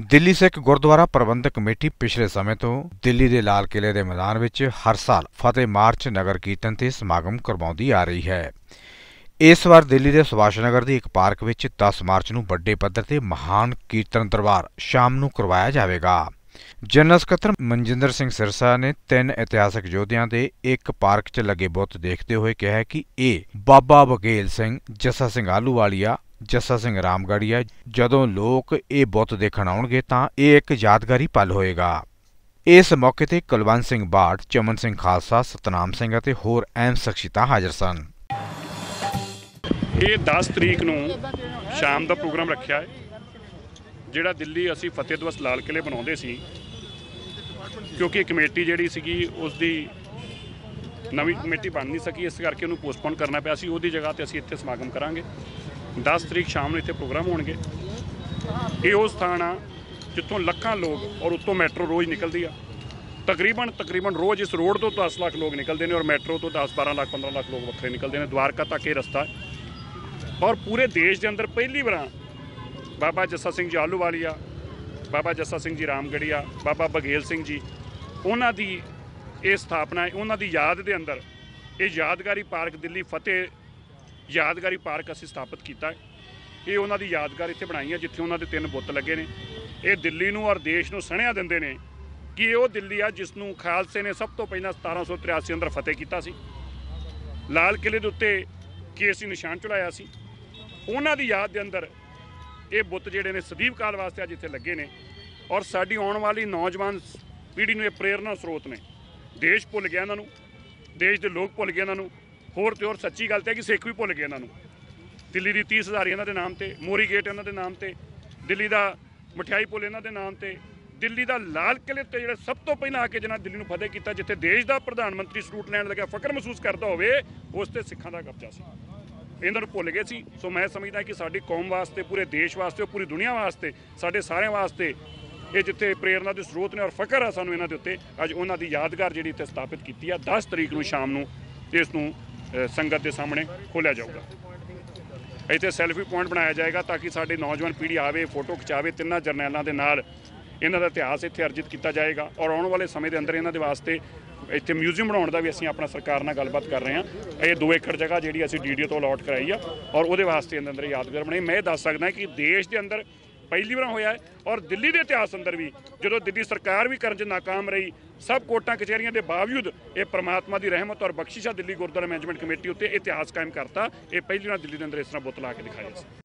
Delhi Sikh Gurdwara Prabandhak committee ਪਿਛਲੇ ਸਮੇਂ ਤੋਂ ਦਿੱਲੀ ਦੇ ਲਾਲ ਕਿਲੇ ਦੇ ਮੈਦਾਨ ਵਿੱਚ ਹਰ ਸਾਲ ਫਤਿਹ ਮਾਰਚ ਨਗਰ ਕੀਰਤਨ ਤੇ ਸਮਾਗਮ ਕਰਵਾਉਂਦੀ ਆ ਰਹੀ ਹੈ। ਇਸ ਵਾਰ ਦਿੱਲੀ ਦੇ ਸੁਭਾਸ਼ ਨਗਰ ਦੀ ਇੱਕ ਪਾਰਕ ਵਿੱਚ 10 ਮਾਰਚ ਨੂੰ ਵੱਡੇ ਪੱਧਰ ਤੇ ਮਹਾਨ ਕੀਰਤਨ ਦਰਬਾਰ ਸ਼ਾਮ ਨੂੰ ਕਰਵਾਇਆ ਜਾਵੇਗਾ। ਜਨਰਲ ਸਕੱਤਰ ਮਨਜਿੰਦਰ ਸਿੰਘ ਸਿਰਸਾ ਨੇ ਤਿੰਨ ਇਤਿਹਾਸਕ ਯੋਧਿਆਂ ਦੇ ਇੱਕ ਪਾਰਕ 'ਚ ਲੱਗੇ ਬੁੱਤ ਦੇਖਦੇ ਹੋਏ ਕਿਹਾ ਕਿ ਇਹ ਬਾਬਾ ਬਗੇਲ ਸਿੰਘ, ਜੱਸਾ ਸਿੰਘ ਆਲੂਵਾਲੀਆ ਜੱਸਾ ਸਿੰਘ ਰਾਮਗੜੀਆ, ਜਦੋਂ ਲੋਕ ਇਹ ਬੁੱਤ ਦੇਖਣ ਆਉਣਗੇ ਤਾਂ ਇਹ ਇੱਕ ਯਾਦਗਾਰੀ ਪਲ ਹੋਏਗਾ। ਇਸ ਮੌਕੇ ਤੇ ਕੁਲਵੰਤ ਸਿੰਘ ਬਾੜ ਚਮਨ ਸਿੰਘ ਖਾਲਸਾ, ਸਤਨਾਮ ਸਿੰਘ ਅਤੇ ਹੋਰ ਅਹਿਮ ਸ਼ਖਸੀਅਤਾਂ ਹਾਜ਼ਰ ਸਨ। ਇਹ 10 ਤਰੀਕ ਨੂੰ ਸ਼ਾਮ ਦਾ ਪ੍ਰੋਗਰਾਮ ਰੱਖਿਆ ਹੈ, ਜਿਹੜਾ ਦਿੱਲੀ ਅਸੀਂ ਫਤਿਹ ਦਿਵਸ ਲਾਲ ਕਿਲੇ ਬਣਾਉਂਦੇ ਸੀ, ਕਿਉਂਕਿ ਕਮੇਟੀ ਜਿਹੜੀ ਸੀਗੀ ਉਸ ਦੀ ਨਵੀਂ ਕਮੇਟੀ ਬਣ ਨਹੀਂ ਸਕੀ, ਇਸ ਕਰਕੇ ਉਹਨੂੰ ਪੋਸਟਪੋਨ ਕਰਨਾ ਪਿਆ ਸੀ, ਉਹਦੀ ਜਗ੍ਹਾ ਤੇ ਅਸੀਂ ਇੱਥੇ ਸਮਾਗਮ ਕਰਾਂਗੇ। 10 ਤਰੀਕ ਸ਼ਾਮ ਨੂੰ ਇੱਥੇ ਪ੍ਰੋਗਰਾਮ ਹੋਣਗੇ। ਇਹ ਉਹ ਸਥਾਨ ਆ ਜਿੱਥੋਂ ਲੱਖਾਂ ਲੋਕ ਔਰ ਉੱਤੋਂ ਮੈਟਰੋ ਰੋਜ਼ ਨਿਕਲਦੀ ਆ। ਤਕਰੀਬਨ ਤਕਰੀਬਨ ਰੋਜ਼ ਇਸ ਰੋਡ ਤੋਂ 10 ਲੱਖ ਲੋਕ ਨਿਕਲਦੇ ਨੇ ਔਰ ਮੈਟਰੋ ਤੋਂ 10 12 ਲੱਖ 15 ਲੱਖ ਲੋਕ ਵੱਖਰੇ ਨਿਕਲਦੇ ਨੇ। ਦਵਾਰਕਾ ਤੱਕ ਇਹ ਰਸਤਾ ਹੈ। ਔਰ ਪੂਰੇ ਦੇਸ਼ ਦੇ ਅੰਦਰ ਪਹਿਲੀ ਵਾਰ ਬਾਬਾ ਜੱਸਾ ਸਿੰਘ ਜੀ ਆਲੂਵਾਲੀਆ ਬਾਬਾ ਜੱਸਾ ਸਿੰਘ ਜੀ ਰਾਮਗੜੀਆ ਬਾਬਾ ਬਘੇਲ ਸਿੰਘ ਜੀ। ਉਹਨਾਂ ਦੀ ਇਹ ਸਥਾਪਨਾ ਹੈ, ਉਹਨਾਂ ਦੀ ਯਾਦ ਦੇ ਅੰਦਰ ਇਹ ਯਾਦਗਾਰੀ ਪਾਰਕ ਦਿੱਲੀ ਫਤਿਹ ਯਾਦਗਾਰੀ ਪਾਰਕ ਅਸੀਂ ਸਥਾਪਿਤ ਕੀਤਾ ਹੈ। ਇਹ ਉਹਨਾਂ ਦੀ ਯਾਦਗਾਰ ਇੱਥੇ ਬਣਾਈ ਹੈ, ਜਿੱਥੇ ਉਹਨਾਂ ਦੇ ਤਿੰਨ ਬੁੱਤ ਲੱਗੇ ਨੇ। ਇਹ ਦਿੱਲੀ ਨੂੰ ਔਰ ਦੇਸ਼ ਨੂੰ ਸਣਿਆ ਦਿੰਦੇ ਨੇ ਕਿ ਇਹ ਉਹ ਦਿੱਲੀ ਆ, ਜਿਸ ਨੂੰ ਖਾਲਸੇ ਨੇ ਸਭ ਤੋਂ ਪਹਿਲਾਂ 1783 ਅੰਦਰ ਫਤਿਹ ਕੀਤਾ ਸੀ। ਲਾਲ ਕਿਲੇ ਦੇ ਉੱਤੇ ਕੇਸੀ ਨਿਸ਼ਾਨ ਚੜਾਇਆ ਸੀ। ਉਹਨਾਂ ਦੀ ਯਾਦ ਦੇ ਅੰਦਰ ਇਹ ਬੁੱਤ ਜਿਹੜੇ ਨੇ ਸਦੀਵ ਕਾਲ ਵਾਸਤੇ ਅੱਜ ਇੱਥੇ ਲੱਗੇ ਨੇ। ਔਰ ਸਾਡੀ ਆਉਣ ਵਾਲੀ ਨੌਜਵਾਨ ਪੀੜ੍ਹੀ ਨੂੰ ਇਹ ਪ੍ਰੇਰਨਾ ਸਰੋਤ ਨੇ। ਦੇਸ਼ ਭੁੱਲ ਗਿਆ ਇਹਨਾਂ ਨੂੰ। ਦੇਸ਼ ਦੇ ਲੋਕ ਭੁੱਲ ਗਏ ਇਹਨਾਂ ਨੂੰ। ਹੋਰ ਤੇ ਹੋਰ ਸੱਚੀ ਗੱਲ ਤੇ ਹੈ ਕਿ ਸਿੱਖ ਵੀ ਭੁੱਲ ਗਏ ਇਹਨਾਂ ਨੂੰ। ਦਿੱਲੀ ਦੀ 30 ਹਜ਼ਾਰੀ ਇਹਨਾਂ ਦੇ ਨਾਮ ਤੇ, ਮੋਰੀ ਗੇਟ ਇਹਨਾਂ ਦੇ ਨਾਮ ਤੇ, ਦਿੱਲੀ ਦਾ ਮਠਿਆਈ ਪੁਲ ਇਹਨਾਂ ਦੇ ਨਾਮ ਤੇ, ਦਿੱਲੀ ਦਾ ਲਾਲ ਕਿਲੇ ਤੇ ਜਿਹੜਾ ਸਭ ਤੋਂ ਪਹਿਲਾਂ ਆ ਕੇ ਜਿਹਨਾਂ ਦਿੱਲੀ ਨੂੰ ਫਤਿਹ ਕੀਤਾ, ਜਿੱਥੇ ਦੇਸ਼ ਦਾ ਪ੍ਰਧਾਨ ਮੰਤਰੀ ਸਰੂਟ ਲੈਣ ਲੱਗਿਆ, ਫਕਰ ਮਹਿਸੂਸ ਕਰਦਾ ਹੋਵੇ, ਉਸ ਤੇ ਸਿੱਖਾਂ ਦਾ ਕਬਜ਼ਾ ਸੀ। ਇਹਨਾਂ ਨੂੰ ਭੁੱਲ ਗਏ ਸੀ। ਸੋ ਮੈਂ ਸਮਝਦਾ ਕਿ ਸਾਡੀ ਕੌਮ ਵਾਸਤੇ, ਪੂਰੇ ਦੇਸ਼ ਵਾਸਤੇ ਪੂਰੀ ਦੁਨੀਆ ਵਾਸਤੇ, ਸਾਡੇ ਸਾਰਿਆਂ ਵਾਸਤੇ ਇਹ ਜਿੱਥੇ ਪ੍ਰੇਰਨਾ ਦੇ ਸਰੋਤ ਨੇ ਔਰ ਫਕਰ ਆ ਸਾਨੂੰ ਇਹਨਾਂ ਦੇ ਉੱਤੇ, ਅੱਜ ਉਹਨਾਂ ਦੀ ਯਾਦਗਾਰ ਜਿਹੜੀ ਇੱਥੇ ਸਥਾਪਿਤ ਕੀਤੀ ਆ 10 ਤਰੀਕ ਨੂੰ ਸ਼ਾਮ ਨੂੰ ਇਸ ਨੂੰ ਸੰਗਤ ਦੇ ਸਾਹਮਣੇ ਖੋਲ੍ਹਿਆ ਜਾਊਗਾ। ਇੱਥੇ ਸੈਲਫੀ ਪੁਆਇੰਟ ਬਣਾਇਆ ਜਾਏਗਾ ਤਾਂ ਕਿ ਸਾਡੇ ਨੌਜਵਾਨ ਪੀੜ੍ਹੀ ਆਵੇ, ਫੋਟੋ ਖਿਚਾਵੇ ਤਿੰਨਾਂ ਜਰਨੈਲਾਂ ਦੇ ਨਾਲ ਇਹਨਾਂ ਦਾ ਇਤਿਹਾਸ ਇੱਥੇ ਅਰਜਿਤ ਕੀਤਾ ਜਾਏਗਾ ਔਰ ਆਉਣ ਵਾਲੇ ਸਮੇਂ ਦੇ ਅੰਦਰ ਇਹਨਾਂ ਦੇ ਵਾਸਤੇ ਇੱਥੇ ਮਿਊਜ਼ੀਅਮ ਬਣਾਉਣ ਦਾ ਵੀ ਅਸੀਂ ਆਪਣਾ ਸਰਕਾਰ ਨਾਲ ਗੱਲਬਾਤ ਕਰ ਰਹੇ ਹਾਂ। ਇਹ 2 ਏਕੜ ਜਗ੍ਹਾ ਜਿਹੜੀ ਅਸੀਂ ਡੀਡੀਓ ਤੋਂ ਅਲਾਟ ਕਰਾਈ ਆ ਔਰ ਉਹਦੇ ਵਾਸਤੇ ਇਹਦੇ ਅੰਦਰ ਯਾਦਗਾਰ ਬਣੇ ਮੈਂ ਇਹ ਦੱਸ ਸਕਦਾ ਕਿ ਦੇਸ਼ ਦੇ ਅੰਦਰ ਪਹਿਲੀ ਵਾਰ ਹੋਇਆ ਹੈ ਔਰ ਦਿੱਲੀ ਦੇ ਇਤਿਹਾਸ ਅੰਦਰ ਵੀ, ਜਦੋਂ ਦਿੱਲੀ ਸਰਕਾਰ ਵੀ ਕਰਨ 'ਚ ਨਾਕਾਮ ਰਹੀ, ਸਭ ਕੋਟਾਂ ਕਚਹਿਰੀਆਂ ਦੇ ਬਾਵਜੂਦ ਇਹ ਪ੍ਰਮਾਤਮਾ ਦੀ ਰਹਿਮਤ ਔਰ ਬਖਸ਼ਿਸ਼ ਆ ਦਿੱਲੀ ਗੁਰਦੁਆਰਾ ਮੈਨੇਜਮੈਂਟ ਕਮੇਟੀ ਉੱਤੇ ਇਤਿਹਾਸ ਕਾਇਮ ਕਰਤਾ। ਇਹ ਪਹਿਲੀ ਵਾਰ ਦਿੱਲੀ ਦੇ ਅੰਦਰ ਇਸ ਤਰ੍ਹਾਂ ਬੁੱਤ ਲਾ ਕੇ ਦਿਖਾਇਆ ਸੀ।